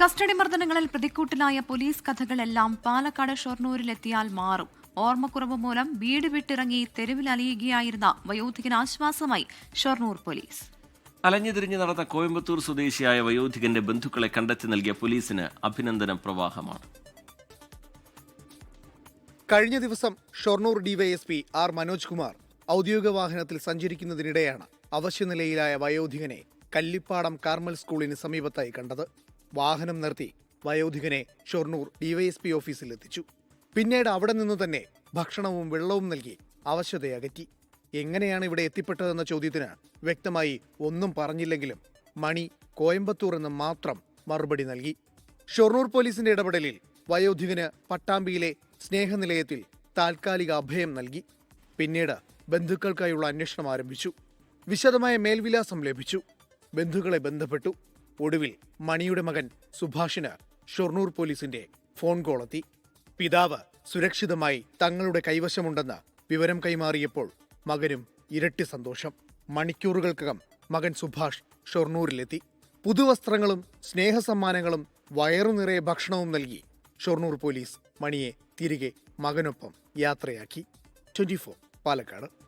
Custody മർദ്ദനങ്ങളിൽ പ്രതിക്കൂട്ടിലായ police കഥകളെല്ലാം പാലക്കാട് ഷൊർണൂരിലെത്തിയാൽ മാറും. ഓർമ്മക്കുറവ് മൂലം വീട് വിട്ടിറങ്ങി തെരുവിൽ അലിയുകയായിരുന്ന വയോധികന് ആശ്വാസമായി ഷൊർണൂർ പോലീസ്. അലഞ്ഞുതിരിഞ്ഞ് നടന്ന കോയമ്പത്തൂർ സ്വദേശിയായ വയോധികന്റെ ബന്ധുക്കളെ കണ്ടെത്തി നൽകിയ പോലീസിന് അഭിനന്ദന പ്രവാഹമാണ്. കഴിഞ്ഞ ദിവസം ഷൊർണൂർ ഡിവൈഎസ്പി ആർ മനോജ് കുമാർ ഔദ്യോഗിക വാഹനത്തിൽ സഞ്ചരിക്കുന്നതിനിടെയാണ് അവശ്യനിലയിലായ വയോധികനെ കല്ലിപ്പാടം കാർമൽ സ്കൂളിന് സമീപത്തായി കണ്ടത്. വാഹനം നിർത്തി വയോധികനെ ഷൊർണൂർ ഡിവൈഎസ്പി ഓഫീസിൽ എത്തിച്ചു. പിന്നീട് അവിടെ നിന്ന് തന്നെ ഭക്ഷണവും വെള്ളവും നൽകി അവശതയകറ്റി എങ്ങനെയാണ് ഇവിടെ എത്തിപ്പെട്ടതെന്ന ചോദ്യത്തിന് വ്യക്തമായി ഒന്നും പറഞ്ഞില്ലെങ്കിലും മണി കോയമ്പത്തൂർ എന്ന് മാത്രം മറുപടി നൽകി. ഷൊർണൂർ പോലീസിന്റെ ഇടപെടലിൽ വയോധികന് പട്ടാമ്പിയിലെ സ്നേഹനിലയത്തിൽ താൽക്കാലിക അഭയം നൽകി. പിന്നീട് ബന്ധുക്കൾക്കായുള്ള അന്വേഷണം ആരംഭിച്ചു. വിശദമായ മേൽവിലാസം ലഭിച്ചു. ബന്ധുക്കളെ ബന്ധപ്പെട്ടു. ഒടുവിൽ മണിയുടെ മകൻ സുഭാഷിന് ഷൊർണൂർ പോലീസിന്റെ ഫോൺ കോളെത്തി പിതാവ് സുരക്ഷിതമായി തങ്ങളുടെ കൈവശമുണ്ടെന്ന് വിവരം കൈമാറിയപ്പോൾ മകനും ഇരട്ടി സന്തോഷം. മണിക്കൂറുകൾക്കകം മകൻ സുഭാഷ് ഷൊർണൂരിലെത്തി. പുതുവസ്ത്രങ്ങളും സ്നേഹസമ്മാനങ്ങളും വയറു നിറയെ ഭക്ഷണവും നൽകി ഷൊർണൂർ പോലീസ് മണിയെ തിരികെ മകനൊപ്പം യാത്രയാക്കി. ട്വന്റി പാലക്കാട്.